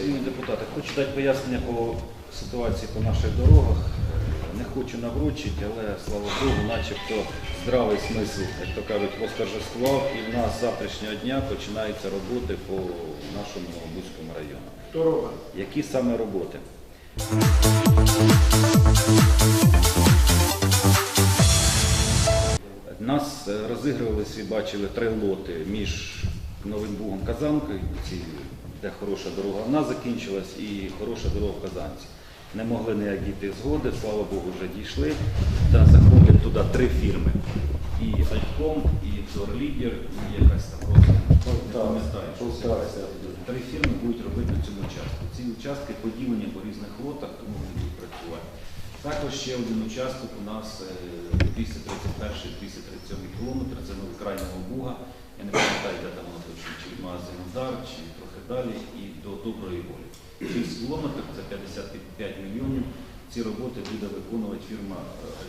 Шановні депутати, хочу дати пояснення по ситуації по наших дорогах. Не хочу наврочити, але слава Богу, начебто здравий смисл, як то кажуть, восторжествував, і в нас з завтрашнього дня починаються роботи по нашому Новобузькому району. Хто робить? Які саме роботи? Нас е, розігрувалися і бачили три лоти між Новим Бугом Казанкою, ці, де хороша дорога в нас закінчилась, і хороша дорога в Казанці. Не могли ніяк дійти згоди, слава Богу, вже дійшли. Та заходять туди три фірми. І Альтком, і Дорлідер, і якась там просто не пам'ятаю. Три фірми будуть робити на цьому участку. Ці участки поділені по різних лотах, тому вони будуть працювати. Також ще один участок у нас е, 231-237 кілометр, це крайнього Буга. Я не пам'ятаю, де чи Дар, чи трохи далі, і до Доброї волі. 6 кілометрів це 55 мільйонів. Ці роботи буде виконувати фірма е,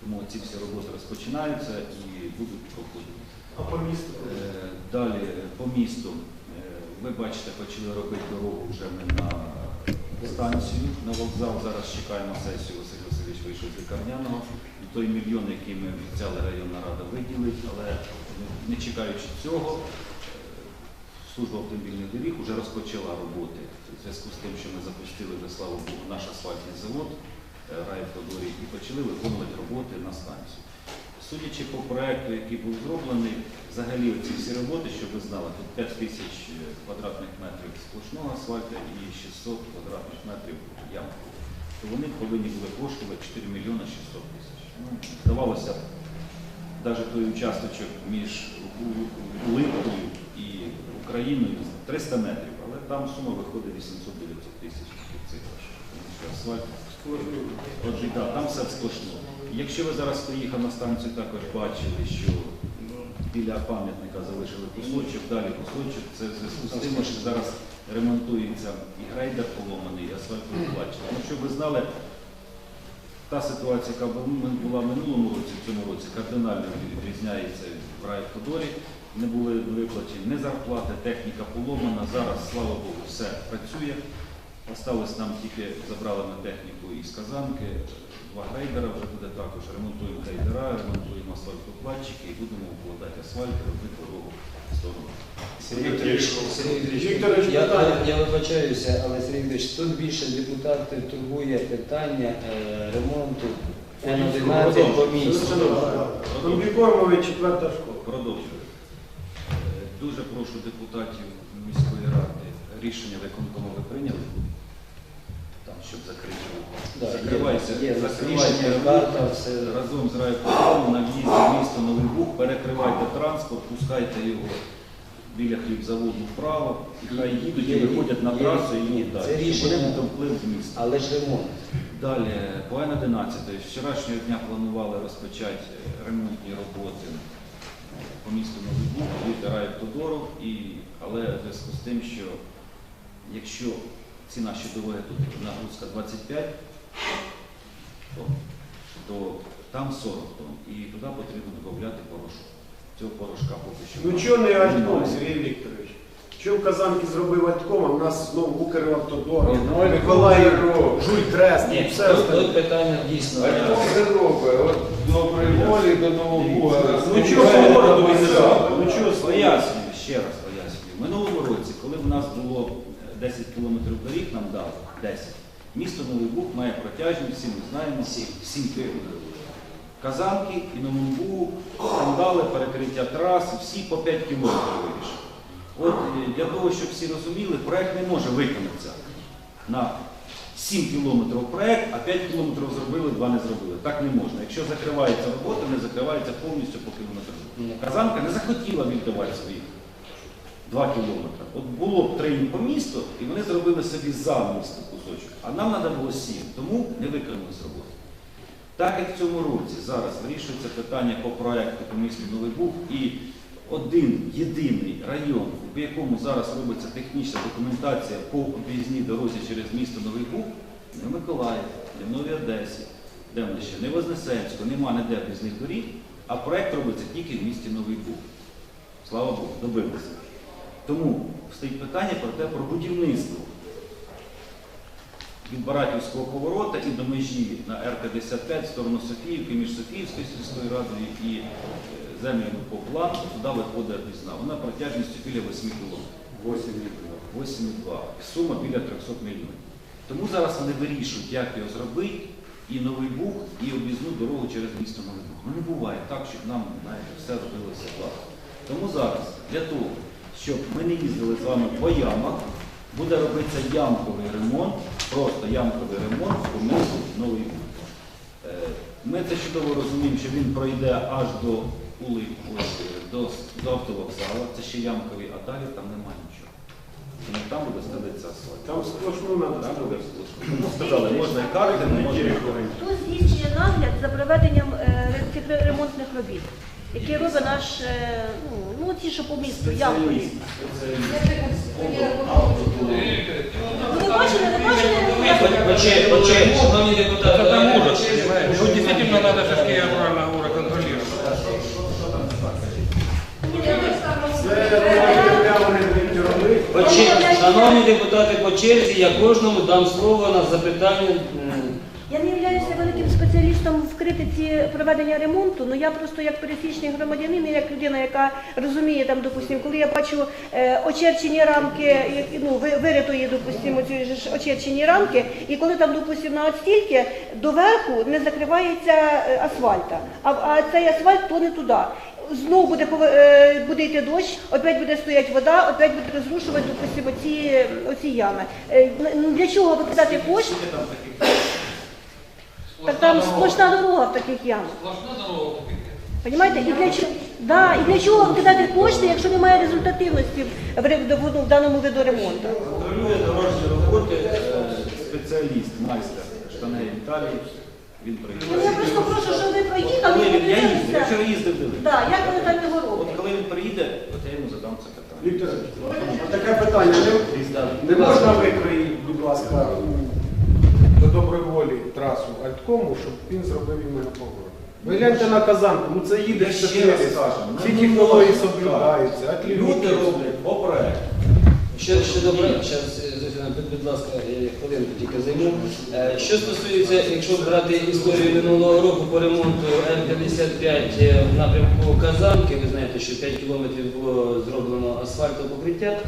Тому ці всі роботи розпочинаються і будуть проходити. А по місту? Е, Далі по місту. Е, Ви бачите, почали робити дорогу вже ми на станцію, на вокзал. Зараз чекаємо сесію. Василь Васильович вийшов з лікарняного. Той мільйон, який ми обіцяли районна рада виділить, але не чекаючи цього, е, служба автомобільних доріг вже розпочала роботи в зв'язку з тим, що ми запустили вже, слава Богу, наш асфальтний завод е, Райфодорі і почали виконувати роботи на станцію. Судячи по проекту, який був зроблений, взагалі ці всі роботи, щоб ви знали, тут 5 тисяч е, квадратних метрів сплошного асфальту і 600 квадратних метрів ямки. То вони повинні були коштувати 4 мільйони 600 тисяч. Ну, здавалося навіть той участочок між У- Україною 300 метрів, але там сума виходить 800-900 тисяч. Тому асфальт Отже, да, там все сплошно. Якщо ви зараз поїхали на станцію, також бачили, що біля пам'ятника залишили кусочок, далі кусочок. Це в зв'язку з тим, що зараз ремонтується і грейдер поломаний, і асфальтовий. Тому щоб ви знали, та ситуація, яка була в минулому році, в цьому році, кардинально відрізняється в райфодорі. Не були виплачені ні зарплати, техніка поломана. Зараз, слава Богу, все працює. Осталось нам тільки забрали ми техніку із Казанки, два грейдера вже буде також. Ремонтуємо грейдера, ремонтуємо асфальтоплатчики і будемо укладати асфальт, робити дорогу в сторону. Сергій Вікторович, Сергій Вікторович, Вікторович, я, я, я вибачаюся, але Сергій Вікторович, тут більше депутатів турбує питання е, ремонту Н-11 по місту. Комбікормові четверта школа. Продовжую. Дуже прошу депутатів міської ради. Рішення виконкому ви прийняли? Там, щоб закрити. Да, Закривайте, є, є закривайте рішення, карта, все. разом з райпортом на в'їзді в місто Новий Буг, перекривайте транспорт, пускайте його біля хлібзаводу вправо, і хай їдуть і виходять на трасу і їдуть далі. Щоб рішення- вони вплив в місто. Але ж ремонт. Далі, по Н-11. З вчорашнього дня планували розпочати ремонтні роботи по місту Новий Буг, від Тодоров, і але в зв'язку з тим, що якщо ціна дороги тут нагрузка 25 тонн, то там 40 тонн, і туди потрібно додати порошок. Цього порошка поки що. Ну чого не альбом. Сергій Вікторович? Що в Казанки зробив Альтком, а в нас знову Укравтодор, Ні, ну, Миколаїв, Жуй Трест, Ні, і все Тут, тут остальне. питання дійсно. А це робить? От доброї волі до Новобуга. Ну чого по городу ви не? Ну чого Пояснюю, ще раз пояснюю. В минулому році, коли в нас було е, 10 кілометрів доріг, нам дали 10. Місто Новий Буг має протяжність, всі ми знаємо, 7 кілометрів. Казанки і Новому Бугу там дали перекриття трас, всі по 5 кілометрів вирішили. От е, для того, щоб всі розуміли, проект не може виконатися на 7 кілометрів проект, а 5 кілометрів зробили, 2 не зробили. Так не можна. Якщо закривається робота, не закривається повністю по кілометру. Казанка не захотіла віддавати свої 2 кілометри. От було б три по місту, і вони зробили собі за місто кусочок. А нам треба було 7, тому не виконали роботи. Так як в цьому році зараз вирішується питання по проекту по місту Новий Буг і один єдиний район, в якому зараз робиться технічна документація по об'їзній дорозі через місто Новий Буг, не в Миколаїв, не в Новій Одесі, де ми ще, не Вознесенську, нема ніде об'їзних доріг, а проєкт робиться тільки в місті Новий Буг. Слава Богу, добилися. Тому стоїть питання про те, про будівництво від Баратівського поворота і до межі на Р-55 в сторону Софіївки, між Софіївською сільською радою і е, землями по плану, туди виходить Десна. Вона протяжністю біля 8 кілометрів. 8,2. Сума біля 300 мільйонів. Тому зараз вони вирішують, як його зробити, і Новий Буг, і об'їзну дорогу через місто Новий Буг. Ну не буває так, щоб нам знаєте, все робилося класно. Тому зараз, для того, щоб ми не їздили з вами по ямах, буде робитися ямковий ремонт, просто ямковий ремонт місту Новий Буг. Е, Ми це чудово розуміємо, що він пройде аж до Ули, до, до автовокзалу, це ще ямковий, а далі там немає нічого. Тому там буде ставитися асфальт. Там сплошну надо Там буде сплошно. Тому сказали, можна і карти, можна і Хто здійснює нагляд за проведенням е, цих ремонтних робіт, які робить наш, е, ну, ну ті, що по місту, ямкові. Ну, ви бачили, ви бачили? Поче, поче, шановні депутати, Это давайте ужас, понимаешь? Вот действительно надо все-таки, я правильно говорю, контролировать. Не. По чер- Шановні депутати, по черзі я кожному дам слово на запитання. М, Я не являюся великим в критиці проведення ремонту, але я просто як пересічний громадянин, і як людина, яка розуміє там, допустимо, коли я бачу е, очерчені рамки, ну, виритої, допустимо, ці ж очерчені рамки, і коли там, допустимо, на от стільки доверху не закривається е, асфальта, а, а цей асфальт тоне туди. Знову буде, е, буде йти дощ, опять буде стояти вода, опять буде розрушувати, допустимо, оці, оці ями. Е, ну, Для чого викидати кошти? Так там сплошна дорога в таких ямах. Сплошна дорога. Понимаєте? І для чого да, і для чого вкидати кошти, якщо немає результативності в, в- в даному виду ремонту? Контролює дорожні роботи е, спеціаліст, майстер Штаней Віталій. Він Ну, я просто прошу, щоб ви проїхали я їздив, я вчора їздив дивився. Да, як вони там його От коли він приїде, от я йому задам це питання. Віктор, таке питання. Не, не можна викроїти, будь ласка, До доброї трасу Альткому, щоб він зробив іменно по городу. Ви гляньте на казанку, ну це їде Я ще раз 400. скажу, Ці ну, технології ну, соблюдаються. Люди роблять по проекту. Що, що добре, зараз, будь ласка, я хвилинку тільки займу. Е, Що стосується, якщо брати історію минулого року по ремонту М-55 в напрямку Казанки, ви знаєте, що 5 кілометрів було зроблено асфальтового покриття,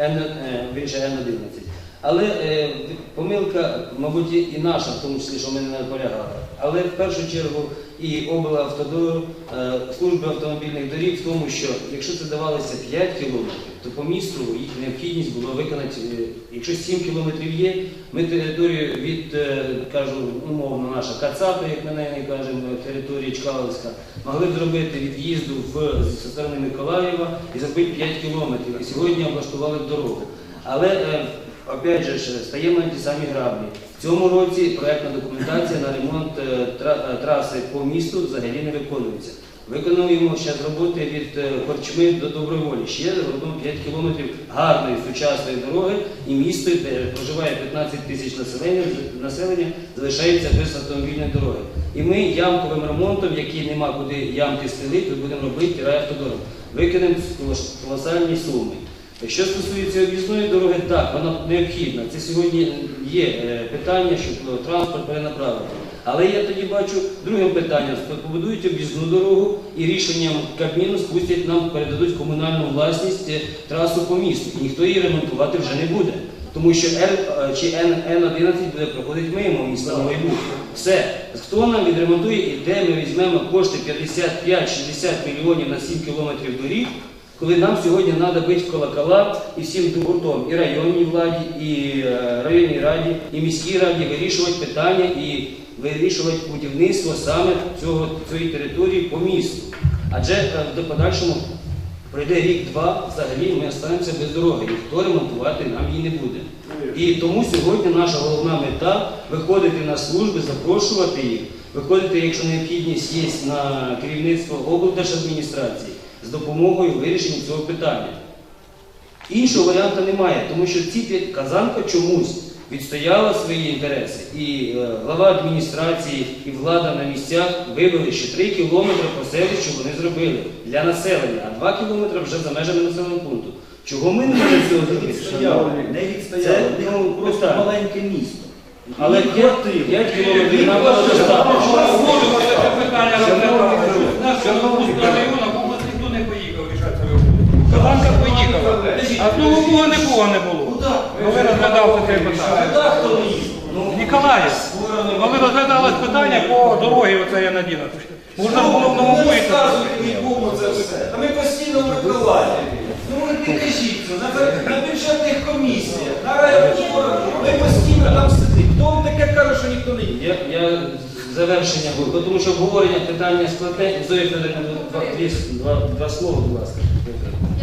Н, е, більше Н-11. Але е, помилка, мабуть, і наша, в тому числі, що ми не наполягали. Але в першу чергу і облавтодору, е, служби автомобільних доріг в тому, що якщо це давалося 5 кілометрів, то по місту їх необхідність було виконати, е, якщо 7 кілометрів є, ми територію від, е, кажу, умовно, наша Кацапа, як ми неї кажемо, території Чкаловська, могли б зробити від в'їзду в зі сторони Миколаєва і зробити 5 кілометрів. І сьогодні облаштували дорогу. Але е, опять же стаємо ті самі граблі. В цьому році проектна документація на ремонт е, е, траси по місту взагалі не виконується. Виконуємо зараз роботи від е, Корчми до Доброволі. Ще робимо 5 кілометрів гарної сучасної дороги, і місто, де проживає 15 тисяч населення, населення залишається без автомобільної дороги. І ми ямковим ремонтом, який нема куди ямки стелити, будемо робити райавтодорог. Викинемо колосальні суми. Що стосується об'їзної дороги, так, вона необхідна. Це сьогодні є е, питання, щоб е, транспорт перенаправити. Але я тоді бачу другим питанням, побудують об'їзну дорогу і рішенням Кабміну спустять нам, передадуть комунальну власність е, трасу по місту. І ніхто її ремонтувати вже не буде. Тому що чи Н, Н11 буде проходити мимо міста Новий Буг. Все. Хто нам відремонтує і де ми візьмемо кошти 55-60 мільйонів на 7 кілометрів доріг, коли нам сьогодні треба бити колокола і всім гуртом, і районній владі, і е, районній раді, і міській раді вирішувати питання і вирішувати будівництво саме цього, цієї території по місту. Адже е, в подальшому пройде рік-два, взагалі ми останемося без дороги, ніхто ремонтувати нам її не буде. І тому сьогодні наша головна мета виходити на служби, запрошувати їх, виходити, якщо необхідність є на керівництво облдержадміністрації з допомогою вирішення цього питання. Іншого варіанту немає, тому що ці п'ять казанка чомусь відстояла свої інтереси. І е, глава адміністрації, і влада на місцях вивели, що 3 кілометри по селищу вони зробили для населення, а 2 кілометри вже за межами населеного пункту. Чого ми не можемо цього зробити? Відстояли, не Це, відстояли, ну, ну, просто питання. маленьке місто. Але Їм 5 хватило. кілометрів нам було достатньо. Можу Казанка поїхала. А знову Бога нікого не було. Коли розглядався це питання. Не? Ну, Ніколаїв. Коли розглядалось питання по дорозі оце я надіна. Можна було в новому це все. А ми постійно в Миколаєві. Ну ви не кажіть це, на, бюджетних комісіях, на районах, ми постійно там сидимо. Хто вам таке каже, що ніхто не їде? Я, завершення буду, тому що обговорення питання складне. Зоя Федорівна, два, дві- два, два слова, будь ласка.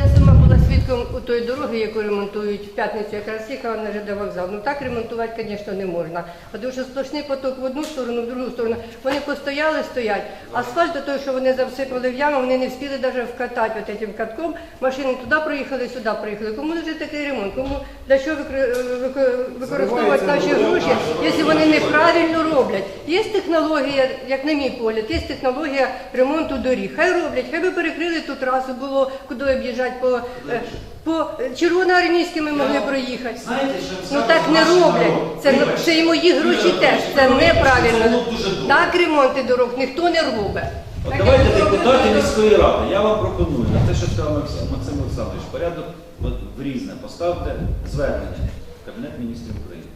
Я сама у тої дороги, яку ремонтують в п'ятницю, якраз їхала на ЖД вокзал. Ну так ремонтувати, звісно, не можна. А Тому що сплошний поток в одну сторону, в другу сторону. Вони постояли, стоять. Асфальт до того, що вони завсипали в яму, вони не встигли навіть вкатати от цим катком. Машини туди проїхали, сюди проїхали. Кому вже такий ремонт? Кому для чого викри- використовувати наші гроші, якщо вони неправильно роблять? Є технологія, як на мій погляд, є технологія ремонту доріг. Хай роблять, хай би перекрили ту трасу, було куди об'їжджати по, е, по червоноармійськими могли проїхати. Знаєте, що Ну так не роблять. Це, це і мої гроші теж. Це неправильно. Так ремонти дорог ніхто не робить. От давайте депутати міської ради, я вам пропоную на те, що сказав Максим Максим Олександрович, порядок от, в різне поставте звернення в Кабінет міністрів України.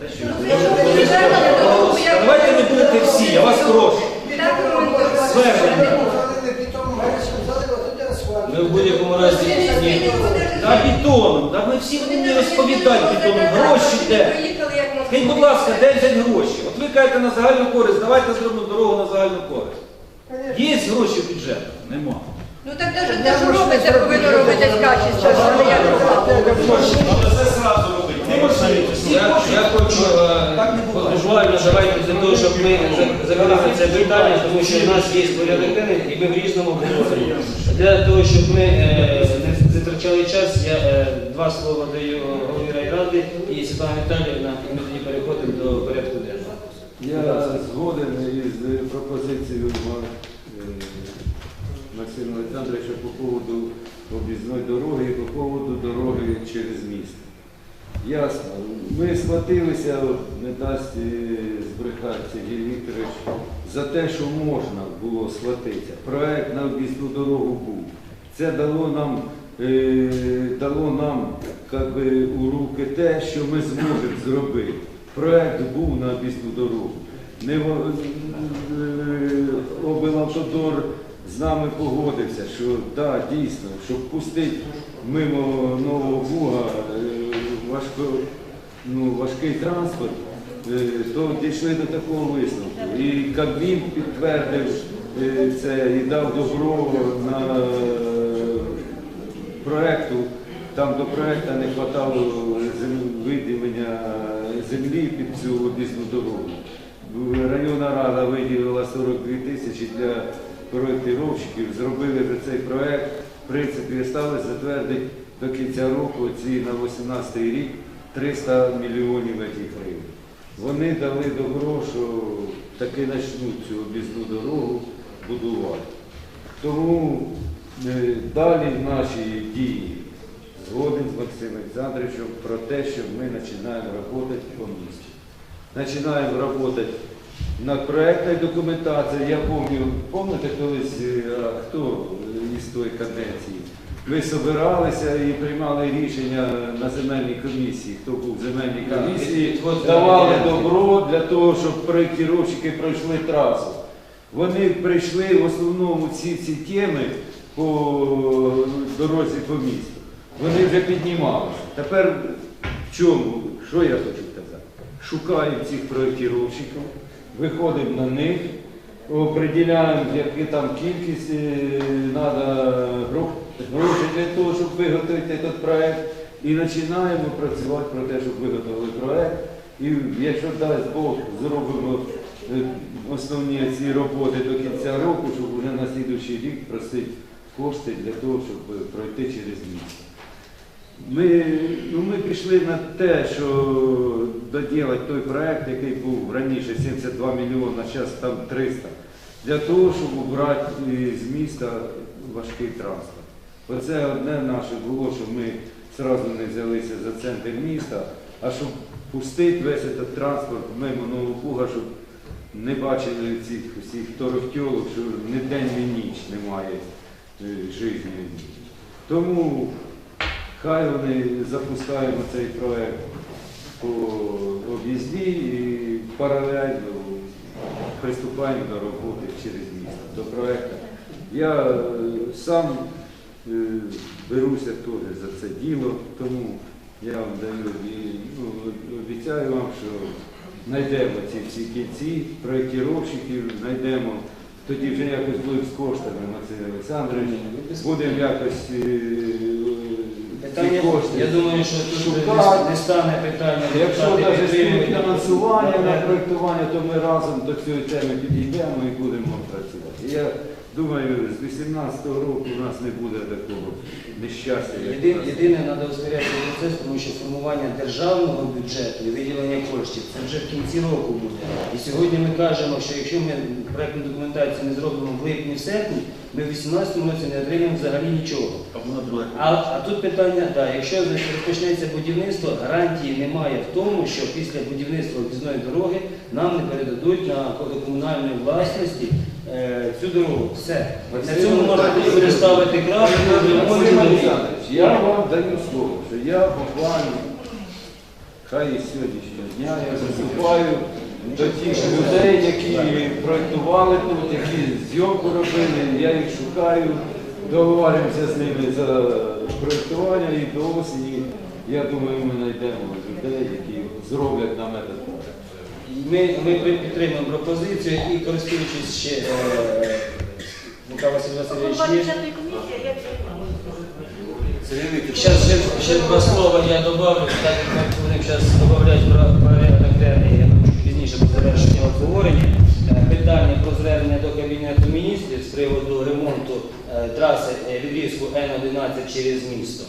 Те, що Давайте не будете всі, я вас прошу. Так ремонтувати. Звернення. Ми будь-якому разі ні. Та бітоном, та ми всі не розповідають бітоном, гроші де. Скажіть, будь ласка, де взяти гроші? От ви кажете на загальну користь, давайте зробимо дорогу на загальну користь. Є гроші в бюджету? Нема. Ну так навіть те, що робиться, повинно робити качество, що Це зразу. Я, я хочу е, буквально давайте для того, щоб ми закрили це питання, тому що в нас є порядок денний, і ми в різному говоримо. Для того, щоб ми е, не затрачали час, я е, два слова даю голові райради і Світлана Віталіївна, і ми тоді переходимо до порядку денного. Я згоден із пропозицією Максима Олександровича по поводу об'їзної дороги і по поводу дороги через місто. Ясно. Ми схватилися, не дасть е, збрехати Сергій Вікторович, за те, що можна було схватитися. Проект на об'їзну дорогу був. Це дало нам, е, дало нам как би, у руки те, що ми зможемо зробити. Проект був на об'їзну дорогу. Не, е, облавтодор з нами погодився, що да, дійсно, щоб пустити мимо Нового Буга важко, ну, важкий транспорт, е, то дійшли до такого висновку. І Кабмін підтвердив е, це і дав добро на е, проекту. Там до проекту не вистачало виділення землі під цю об'їзну дорогу. Районна рада виділила 42 тисячі для проєктировщиків, зробили цей проект. В принципі, стали затвердити до кінця року ці на 18 рік 300 мільйонів этих гривень. Вони дали добро, що таки почнуть цю об'їзну дорогу будувати. Тому е, далі в нашій дії згоден з Максимом Олександровичем про те, що ми починаємо працювати по місті. Починаємо працювати над проєктною документацією. Я пам'ятаю, пам'ятаєте колись, е, хто із тої каденції? Ми збиралися і приймали рішення на земельній комісії. Хто був в земельній комісії, давали добро для того, щоб проєктировщики пройшли трасу. Вони прийшли в основному ці ці теми по дорозі по місту. Вони вже піднімалися. Тепер в чому? Що я хочу сказати? Шукаємо цих проєктировщиків, виходимо на них, определяємо, яка там кількість треба грошей для того, щоб виготовити цей проєкт. І починаємо працювати про те, щоб виготовили проєкт. І якщо дасть Бог, зробимо е, основні ці роботи до кінця року, щоб вже на слідуючий рік просити кошти для того, щоб пройти через місто. Ми, ну, ми пішли на те, що доділати той проект, який був раніше 72 мільйони, зараз там 300, для того, щоб убрати з міста важкий транспорт. Оце одне наше було, щоб ми одразу не взялися за центр міста, а щоб пустити весь цей транспорт мимо Новопуга, щоб не бачили цих усіх торохтьолок, що ні день, ні ніч немає е, життя. Тому хай вони запускаємо цей проект по об'їзді і паралельно приступаємо до роботи через місто, до проекту. Я е, сам беруся теж за це діло, тому я вам даю і, ну, обіцяю вам, що знайдемо ці всі кінці, проєктировщиків, знайдемо. Тоді вже якось будуть з коштами, Максим Олександрович. Будемо якось е, ці кошти. я думаю, що тут не- не стане питання. Якщо навіть фінансування на проєктування, то ми разом до цієї теми підійдемо і будемо працювати. Я думаю, з 18-го року у нас не буде такого нещастя. як у нас. Єдине, треба ускоряти процес, тому що формування державного бюджету і виділення коштів це вже в кінці року буде. І сьогодні ми кажемо, що якщо ми проєктну документацію не зробимо в липні, в серпні, ми в 2018 році не отримаємо взагалі нічого. А, а тут питання, да, якщо значить, розпочнеться будівництво, гарантії немає в тому, що після будівництва об'їзної дороги нам не передадуть на комунальної власності е, цю дорогу. Все. На цьому можна буде ставити крапку в ремонті Максим дороги. Олександрович, я вам даю слово, що я буквально, хай і сьогоднішнього дня я виступаю до тих людей, які проєктували тут, які зйомку робили, я їх шукаю, договоримося з ними за проєктування і до осені, я думаю, ми знайдемо людей, які зроблять нам проект. Ми, ми підтримуємо пропозицію і користуючись ще е, Лука Василь Васильович. Сейчас ще, ще два слова я добавлю, так як будемо зараз додавати про порядок денний, я хочу пізніше до завершення обговорення. Е, Питання про звернення до Кабінету міністрів з приводу ремонту е, траси відрізку Н-11 через місто.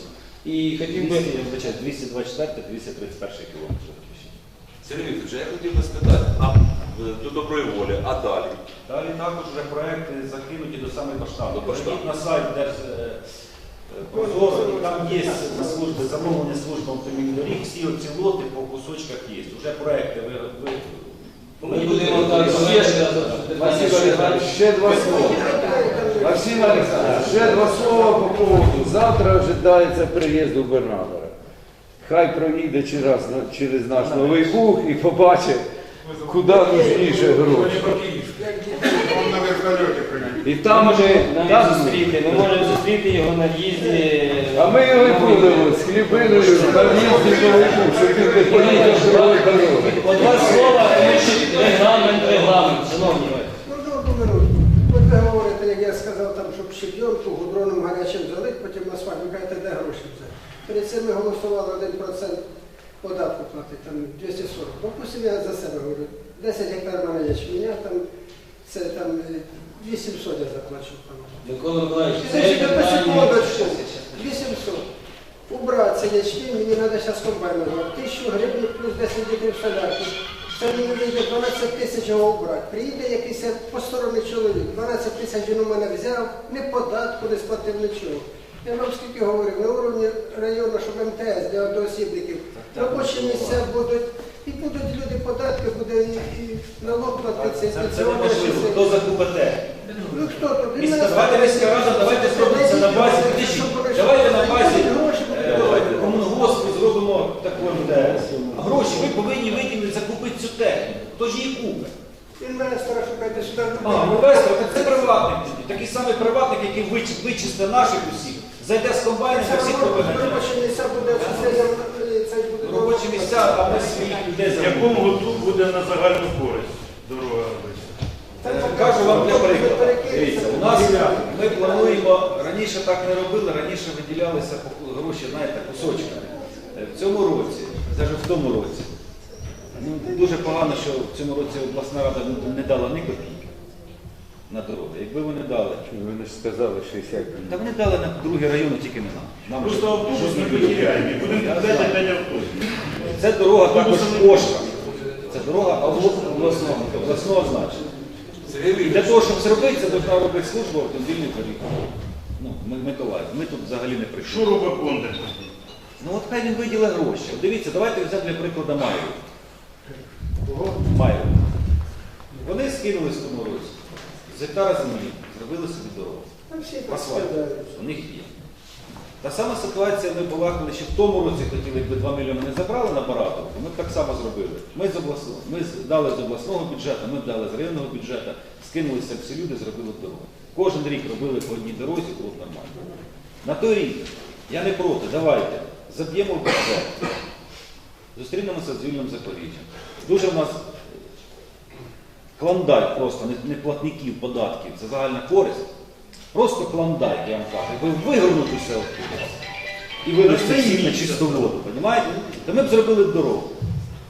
І хотів би... 224 231 кілометр. Сергій Вікторович, я хотів би спитати, а е, до доброї волі, а далі? Далі також вже проекти закинуті до самої поштабу. До поштабу. На сайт Держ... е, е, і там є на служби, замовлення служби автомобільних доріг, всі оці лоти по кусочках є. Вже проекти ви, ви Ми будемо Олександрович, ще два слова. Максим Олександрович, ще два слова по поводу. Завтра ожидається приїзд губернатора. Хай проїде через, через наш Новий Буг і побачить, куди нужніше гроші. На вертольоті приїде. І там ми, там, зустріти, ми можемо зустріти його на в'їзді. а ми його і будемо з хлібиною на в'їзді Новий Буг, щоб він не поїхав другої дороги. По два слова, що регламент, регламент, шановні. Ну. От ви говорите, як я сказав, там, щоб щебйонку гудроном гарячим залить, потім асфальт, ви кажете, де гроші взяти. Перед цим ми голосували 1% податку платити, там 240. Допустимо, я за себе говорю, 10 гектар мене ячменя, там, це там е, 800 я заплачу. Микола Миколаївич, це питання. 800. Убрати цей ячмінь, мені треба зараз комбайн. 1000 гривень плюс 10 літрів солярки. Це мені вийде 12 тисяч його убрати. Приїде якийсь посторонній чоловік, 12 тисяч він у мене взяв, не податку, не сплатив нічого. Я вам скільки говорив, на уровні району, щоб МТС для одноосібників, робочі місця будуть, і будуть люди податки, буде і, і налог платиться, і це, це пенсіонні неможливо. Хто закупить те? Ну хто тут? Він мене давайте міська рада, давайте зробимо це на базі. Давайте на базі е, комунгоспу зробимо таку МТС. А гроші ви повинні виділити закупити цю техніку. Хто ж її купить? Він мене стара шукайте сюди. А, інвестор, так це приватник. Такий самий приватник, який вич- вичисте наших усіх, зайде з комбайном, за всіх повинен. робочі місця буде е, це буде Робочі місця, а ми своїх людей В забудемо. якому году буде на загальну користь дорога робиться? Е, Кажу вам для прикладу. Дивіться, у нас ми плануємо, раніше так не робили, раніше виділялися по- гроші, знаєте, кусочками. Е, В цьому році, навіть в тому році, ну, дуже погано, що в цьому році обласна рада не- не дала ні копійки на дороги. Якби вони дали, Вони ж сказали 60 та вони дали на другі райони, тільки не нам. Нам Просто автобус не потеряємо, будемо купляти п'ять автобусів. Це дорога також кошка. Це дорога обласного, обласного значення. І для того, щоб зробити, це повинна робити служба автомобільних доріг. ну, Ми- Миколаїв. Ми тут взагалі не прийшли. Що робить Бондар? Ну от хай він виділить гроші. От дивіться, давайте взяти для прикладу Майру. Майру. Вони скинули в тому році. З гектара землі зробили собі дорогу. Асфальт. У них є. Та сама ситуація ми балакали, що в тому році хотіли, якби 2 мільйони не забрали на Баратовку, ми б так само зробили. Ми, з обласного, ми дали з обласного бюджету, ми дали з районного бюджету, скинулися всі люди, зробили дорогу. Кожен рік робили по одній дорозі, було б нормально. На той рік я не проти, давайте, заб'ємо в бюджет. Зустрінемося з Юлієм Запоріжжям. Дуже в нас клондайк просто не, не платників податків, це загальна користь. Просто клондайк, я вам кажу. Ви вигорнутися оттуда і вивезти всіх на чисту воду, розумієте? То ми б зробили б дорогу.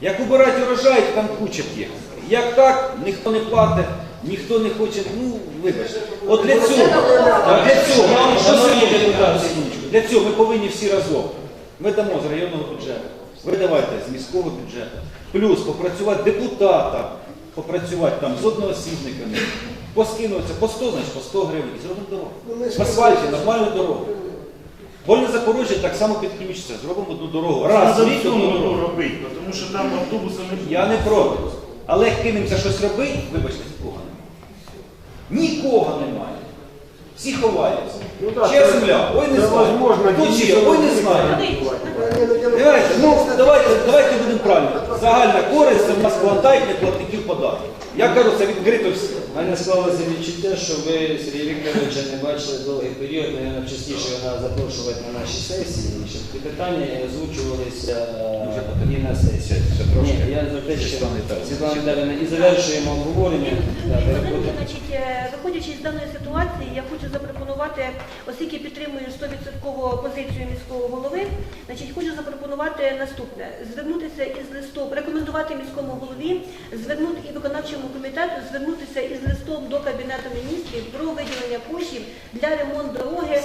Як убирати урожай, там куча техніки. Як так, ніхто не платить, ніхто не хоче, ну, вибачте. От для цього, для цього, Шановні депутати. для цього ми повинні всі разом. Ми дамо з районного бюджету, ви давайте з міського бюджету. Плюс попрацювати депутатам, попрацювати там з одноосібниками, поскинуватися по 100, значить по 100 гривень і зробимо дорогу. Ну, В асфальті нормальну дорогу. Вольне Запорожжя так само підключиться, зробимо одну дорогу. Раз, в рік одну дорогу. робити, тому що там автобуси не буде. Я не проти. Але як кинемося щось робити, вибачте, нікого немає. Нікого немає. Всі ховаються. Ну так, Чия це- земля? Ой, не це знаю. возможно, Хто дійсно, чия? Ой, не знаю. Ну, Давайте, ну давайте, давайте будемо правильно. Загальна користь це в нас платників податків. Я кажу, це відкрито всі. У мене склалося відчуття, що ви Сергія Вікторовича не бачили довгий період, мабуть, частіше його запрошувати на наші сесії, щоб ці питання озвучувалися і на сесії. Ні, я за те, що Світлана Віталіївна. І завершуємо обговорення. Переходимо. Значить, е, виходячи з даної ситуації, я хочу запропонувати, оскільки підтримую 100% позицію міського голови, значить, хочу запропонувати наступне: звернутися із листом, рекомендувати міському голові, звернути і виконавчому комітету, звернутися із листом до кабінету міністрів про виділення коштів для ремонту дороги.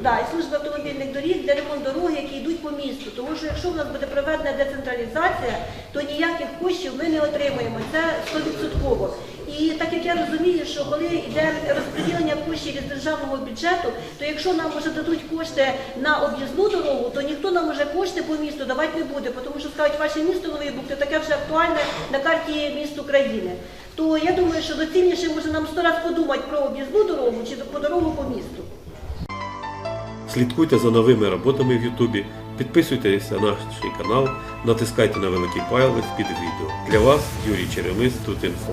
Да, і служби автомобільних доріг для ремонту дороги, які йдуть по місту. Тому що якщо в нас буде проведена децентралізація, то ніяких коштів ми не отримаємо. Це 100%. І так як я розумію, що коли йде розподілення коштів із державного бюджету, то якщо нам вже дадуть кошти на об'їзну дорогу, то ніхто нам уже кошти по місту давати не буде, тому що скажуть, ваше місто це таке вже актуальне на карті міст України. То я думаю, що доцільніше може нам сто раз подумати про об'їзну дорогу чи по дорогу по місту. Слідкуйте за новими роботами в Ютубі, підписуйтесь на наш канал, натискайте на великий палець під відео. Для вас Юрій Черемис тут інфо.